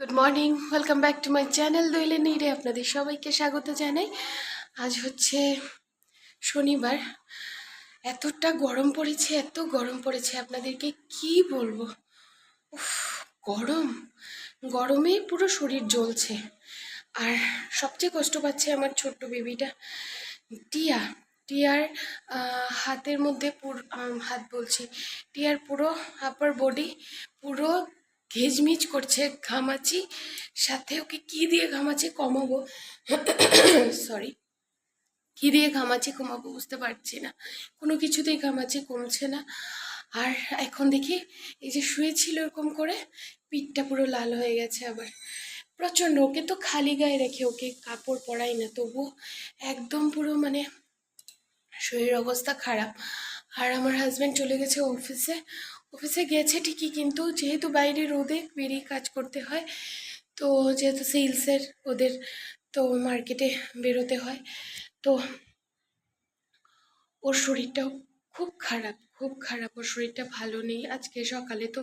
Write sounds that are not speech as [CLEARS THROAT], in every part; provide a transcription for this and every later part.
Good morning welcome back to my channel দইলে নিরে আপনাদের সবাইকে স্বাগত জানাই। আজ হচ্ছে শনিবার। এতটা গরম পড়েছে, এত গরম পড়েছে। আপনাদেরকে কি বলব? উফ, গরম। গরমে পুরো শরীর জ্বলছে। আর সবচেয়ে কষ্ট পাচ্ছে আমার ছোট্ট বেবিটা, টিয়া। টিয়ার হাতের মধ্যে পুরো হাত বলছি। টিয়ার পুরো আপার বডি পুরো ঘেজমিজ করছে ঘামাচি, সাথে ওকে কি দিয়ে ঘামাচি কমাবো? সরি কি দিয়ে ঘামাচি কমাবো বুঝতে পারছি না। কোনো কিছুতেই ঘামাচি কমছে না। আর এখন দেখি এই যে শুয়েছিল এরকম করে, পিঠটা পুরো লাল হয়ে গেছে আবার। প্রচণ্ড, ওকে তো খালি গায়ে রেখে ওকে কাপড় পরাই না, তবুও একদম পুরো মানে শরীর অবস্থা খারাপ। আর আমার হাজব্যান্ড চলে গেছে অফিসে অফিসে গেছে ঠিকই, কিন্তু যেহেতু বাইরে রোদে বেরিয়ে কাজ করতে হয়, তো যেহেতু সেলসের ওদের, তো মার্কেটে বেরোতে হয়, তো ওর শরীরটাও খুব খারাপ খুব খারাপ, ওর শরীরটা ভালো নেই। আজকে সকালে তো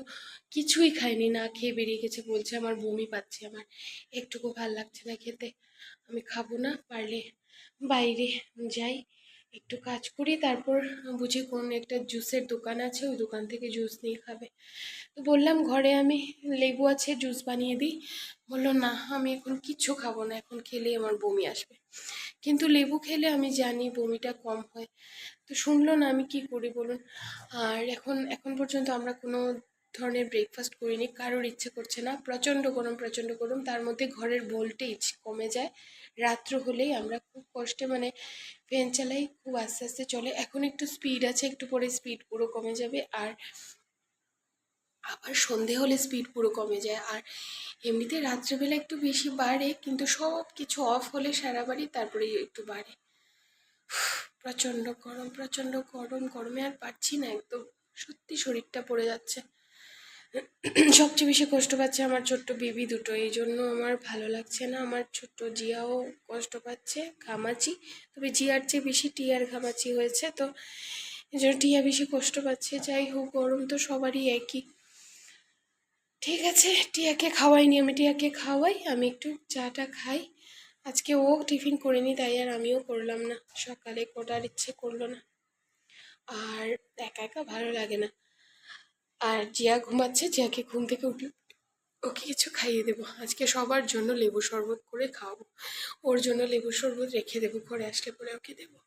কিছুই খায়নি না খেয়ে বেরিয়ে গেছে, বলছে আমার বমি পাচ্ছে, আমার একটুকু ভালো লাগছে না খেতে, আমি খাব না, পারলে বাইরে যাই। একটু কাজ করি, তারপর বুঝি কোন একটা জুসের দোকান আছে, ওই দোকান থেকে জুস নিয়ে খাবে। তো বললাম, ঘরে আমি লেবু আছে, জুস বানিয়ে দিই। বলল, না, আমি এখন কিচ্ছু খাব না, এখন খেলে আমার বমি আসবে। কিন্তু লেবু খেলে আমি জানি বমিটা কম হয়। তো শুনলো না, আমি কি করি বলুন? আর এখন এখন পর্যন্ত আমরা কোনো ধরনের ব্রেকফাস্ট করিনি, কারোর ইচ্ছে করছে না। প্রচণ্ড গরম প্রচণ্ড গরম। তার মধ্যে ঘরের ভোল্টেজ কমে যায়। রাত্র হলেই আমরা খুব কষ্টে মানে ফ্যান চালাই, খুব আস্তে আস্তে চলে। এখন একটু স্পিড আছে, একটু পরে স্পিড পুরো কমে যাবে। আর আবার সন্ধে হলে স্পিড পুরো কমে যায়। আর এমনিতে রাত্রেবেলা একটু বেশি বাড়ে, কিন্তু সব কিছু অফ হলে সারা বাড়ি, তারপরে একটু বাড়ে। প্রচণ্ড গরম প্রচণ্ড গরম। গরমে আর পারছি না একদম। সত্যি শরীরটা পড়ে যাচ্ছে। [CLEARS THROAT] সবচেয়ে বেশি কষ্ট পাচ্ছে আমার ছোট্ট বেবি দুটো। এই জন্য আমার ভালো লাগছে না, আমার ছোট্ট জিয়াও কষ্ট পাচ্ছে ঘামাচি তবে জিয়ার চেয়ে বেশি টিয়ার ঘামাচি হয়েছে, তো এই জন্য টিয়া বেশি কষ্ট পাচ্ছে। যাই হোক, গরম তো সবারই একই। ঠিক আছে, টিয়াকে খাওয়াইনি, আমি টিয়াকে খাওয়াই, আমি একটু চাটা খাই। আজকে ও টিফিন করিনি, তাই আর আমিও করলাম না। সকালে করার ইচ্ছে করল না। আর একা একা ভালো লাগে না। আর জিয়া ঘুমাচ্ছে, জিয়াকে ঘুম থেকে উঠলে ওকে কিছু খাইয়ে দেবো। আজকে সবার জন্য লেবু শরবত করে খাওয়াবো। ওর জন্য লেবু শরবত রেখে দেবো, ঘরে আসলে পরে ওকে দেবো।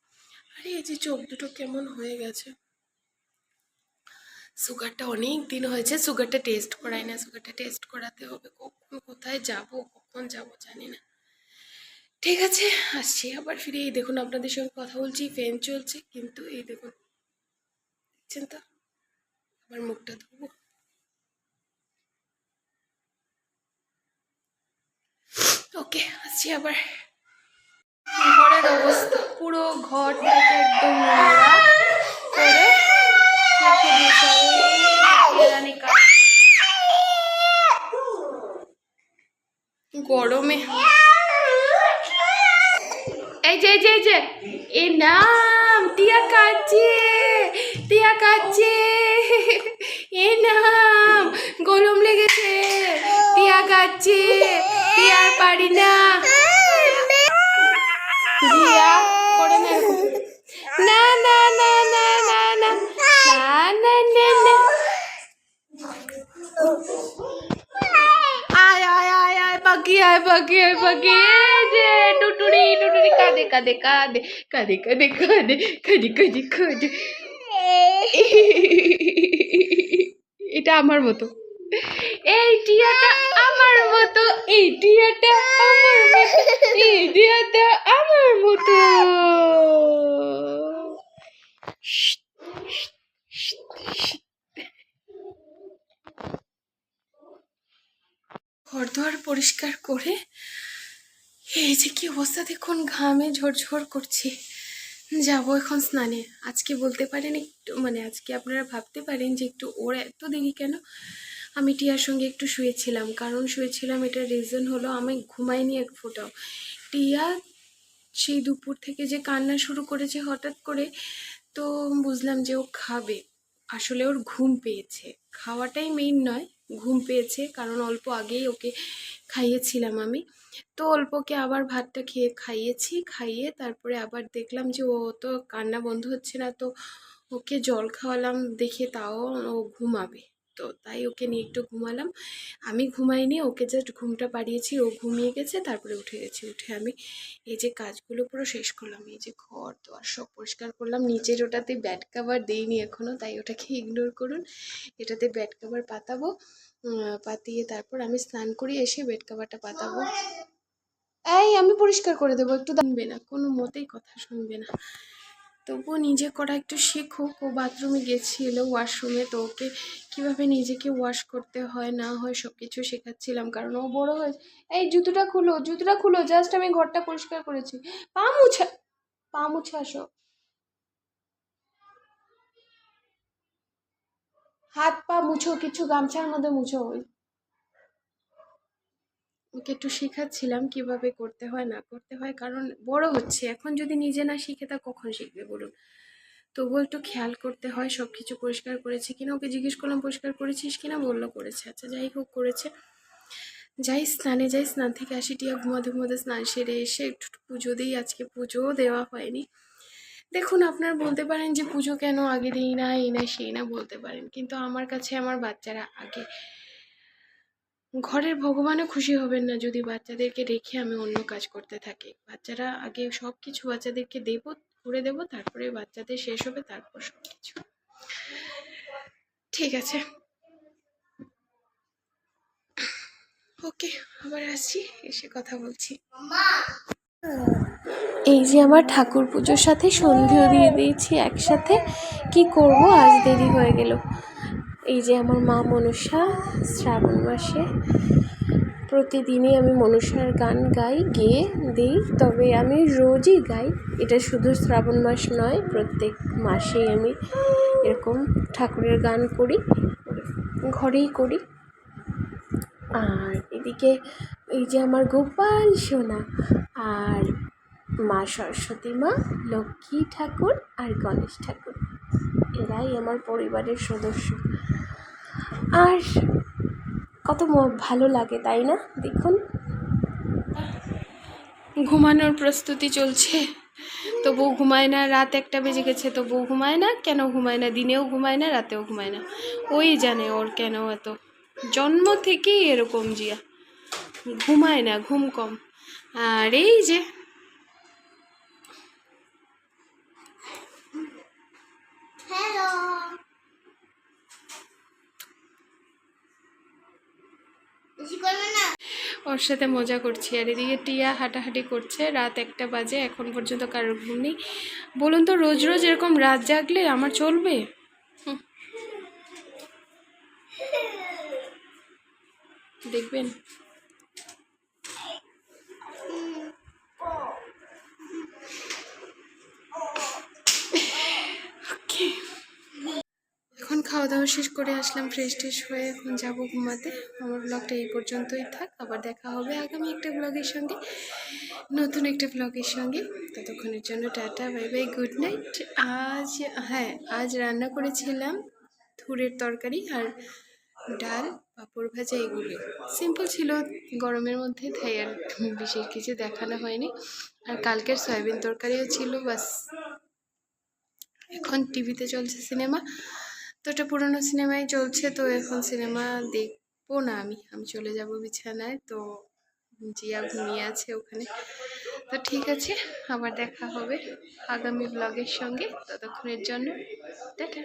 আরে, এই যে চোখ দুটো কেমন হয়ে গেছে। সুগারটা অনেক দিন হয়েছে, সুগারটা টেস্ট করাই না, সুগারটা টেস্ট করাতে হবে। কখন কোথায় যাব, কখন যাব জানি না। ঠিক আছে, আসছি আবার ফিরে। এই দেখুন, আপনাদের সঙ্গে কথা বলছি, ফ্যান চলছে, কিন্তু এই দেখুন, দেখছেন তো? আমার মুখটা ধোবো ওকে আসছি আবার। ঘরের অবস্থা পুরো ঘরটাকে একদম করে রেখে দিয়েছে আর এই কেরানি কাজ গরমে এই যে এই যে এই যে এ নাম টিয়া কাচ্ছে টিয়া কাচ্ছে এ নাম গরম লেগেছে টিয়া কাচ্ছে টিয়ার পারি না। আয় আয় আয় আয় আয় যে কাঁদে কাঁদে কাঁদে। এটা আমার মতো। এই টিয়াটা আমার মতো এই টিয়াটা আমার মতো এই আমার মতো। Shit, shit, shit, shit. ঘর দুয়ার পরিষ্কার করে এই যে কি অবস্থা দেখুন ঘামে ঝরঝর করছি। যাব এখন স্নানে। আজকে বলতে পারেন একটু মানে আজকে আপনারা ভাবতে পারেন যে একটু ওর এত দেরি কেন? আমি টিয়ার সঙ্গে একটু শুয়েছিলাম, কারণ শুয়েছিলাম এটার রিজন হলো আমি ঘুমাইনি এক ফোটাও। টিয়া সেই দুপুর থেকে যে কান্না শুরু করেছে হঠাৎ করে, তো বুঝলাম যে ও খাবে। আসলে ওর ঘুম পেয়েছে। খাওয়াটাই মেইন নয়, ঘুম পেয়েছে, কারণ অল্প আগেই ওকে খাইয়েছিলাম আমি। তো অল্পকে আবার ভাতটা খেয়ে খাইয়েছি, খাইয়ে তারপরে আবার দেখলাম যে ও তো কান্না বন্ধ হচ্ছে না, তো ওকে জল খাওয়ালাম, দেখে তাও ও ঘুমাবে। তো তাই ওকে নিয়ে একটু ঘুমালাম। আমি ঘুমাইনি, ওকে জাস্ট ঘুমটা পাড়িয়েছি, ও ঘুমিয়ে গেছে, তারপরে উঠে গেছি। উঠে আমি এই যে কাজগুলো পুরো শেষ করলাম, এই যে ঘর দোয়ার সব পরিষ্কার করলাম। নিচের ওটাতে ব্যাড কাভার দিইনি এখনও তাই ওটাকে ইগনোর করুন। এটাতে ব্যাড কাভার পাতাবো পাতিয়ে তারপর আমি স্নান করি, এসে বেড কাভারটা পাতাবো। এই, আমি পরিষ্কার করে দেবো, একটু দামবে না, কোনো মতেই কথা শুনবে না। তবুও নিজে করা একটু শেখুক ও বাথরুমে গেছিল ওয়াশরুমে, তো ওকে কীভাবে নিজেকে ওয়াশ করতে হয়, না হয় সব কিছু শেখাচ্ছিলাম। কারণ ও বড় হয়েছে এই জুতোটা খুলো জুতোটা খুলো জাস্ট আমি ঘরটা পরিষ্কার করেছি। পা মুছা, পা মুছে আসো। হাত পা মুছো, কিছু গামছার মধ্যে মুছো। ওই ওকে একটু শেখাচ্ছিলাম কীভাবে করতে হয়, না করতে হয়। কারণ বড় হচ্ছে, এখন যদি নিজে না শিখে তা কখন শিখবে বলুন? তবুও একটু খেয়াল করতে হয় সব কিছু পরিষ্কার করেছে কিনা, ওকে জিজ্ঞেস করলাম, পরিষ্কার করেছিস কিনা? বলল, করেছে। আচ্ছা যাই হোক, করেছে। যাই স্নানে, যাই স্নান থেকে আসি, টিয়া ঘুমাতে ঘুমাতে স্নান সেরে এসে একটু পুজো দিই। আজকে পুজোও দেওয়া হয়নি। দেখুন, আপনারা বলতে পারেন যে পুজো কেন আগে দিই না এই না সেই না বলতে পারেন। কিন্তু আমার কাছে, আমার বাচ্চারা আগে ঘরের ভগবানও খুশি হবেন না যদি বাচ্চাদেরকে রেখে আমি অন্য কাজ করতে থাকি। বাচ্চারা আগে সব কিছু বাচ্চাদেরকে দেব, করে দেব, তারপরে বাচ্চাদের শেষ হবে, তারপর সব কিছু ঠিক আছে। ওকে, আবার আসছি, এসে কথা বলছি। এই যে আমার ঠাকুর পুজোর সাথে সন্ধ্যেও দিয়ে দিয়েছি একসাথে, কি করব? আজ দেরি হয়ে গেল। এই যে আমার মা মনসা, শ্রাবণ মাসে প্রতিদিনই আমি মনসার গান গাই, গেয়ে দিই, তবে আমি রোজই গাই। এটা শুধু শ্রাবণ মাস নয়, প্রত্যেক মাসেই আমি এরকম ঠাকুরের গান করি, ঘরেই করি। আর এদিকে এই যে আমার গোপাল সোনা, আর মা সরস্বতী মা, লক্ষ্মী ঠাকুর আর গণেশ ঠাকুর। এরাই আমার পরিবারের সদস্য। আর কত ভালো লাগে তাই না? দেখুন। ঘুমানোর প্রস্তুতি চলছে। তো বউ ঘুমায় না রাত একটা বেজে গেছে তো বউ ঘুমায় না কেন ঘুমায় না? দিনেও ঘুমায় না রাতেও ঘুমায় না। ওই জানে ওর কেন এত। জন্ম থেকেই এরকম জিয়া। ঘুমায় না ঘুম কম। আর এই যে হ্যালো বেশি করবে না ওর সাথে মজা করছি। আর এদিকে টিয়া হাঁটাহাঁটি করছে। রাত একটা বাজে, এখন পর্যন্ত কারোর ঘুম নেই। বলুন তো, রোজ রোজ এরকম রাত জাগলে আমার চলবে? দেখবেন Okay. এখন খাওয়া দাওয়া শেষ করে আসলাম ফ্রেশ ট্রেশ হয়ে এখন যাব ঘুমাতে। আমার ব্লগটা এই পর্যন্তই থাক, আবার দেখা হবে আগামী একটা ব্লগের সঙ্গে, নতুন একটা ব্লগের সঙ্গে। ততক্ষণের জন্য tata bye bye good night আজ হ্যাঁ আজ রান্না করেছিলাম থুরের তরকারি আর ডাল, পাঁপড় ভাজা, এগুলো। সিম্পল ছিল গরমের মধ্যে, তাই আর বিশেষ কিছু দেখানো হয়নি। আর কালকের সয়াবিন তরকারিও ছিল, বাস। এখন টিভিতে চলছে সিনেমা তো এটা পুরোনো সিনেমাই চলছে, তো এখন সিনেমা দেখব না আমি। আমি চলে যাব বিছানায়, তো জিয়া ঘুমিয়ে আছে ওখানে। তো ঠিক আছে, আবার দেখা হবে আগামী ব্লগের সঙ্গে। ততক্ষণের জন্য, টাটা।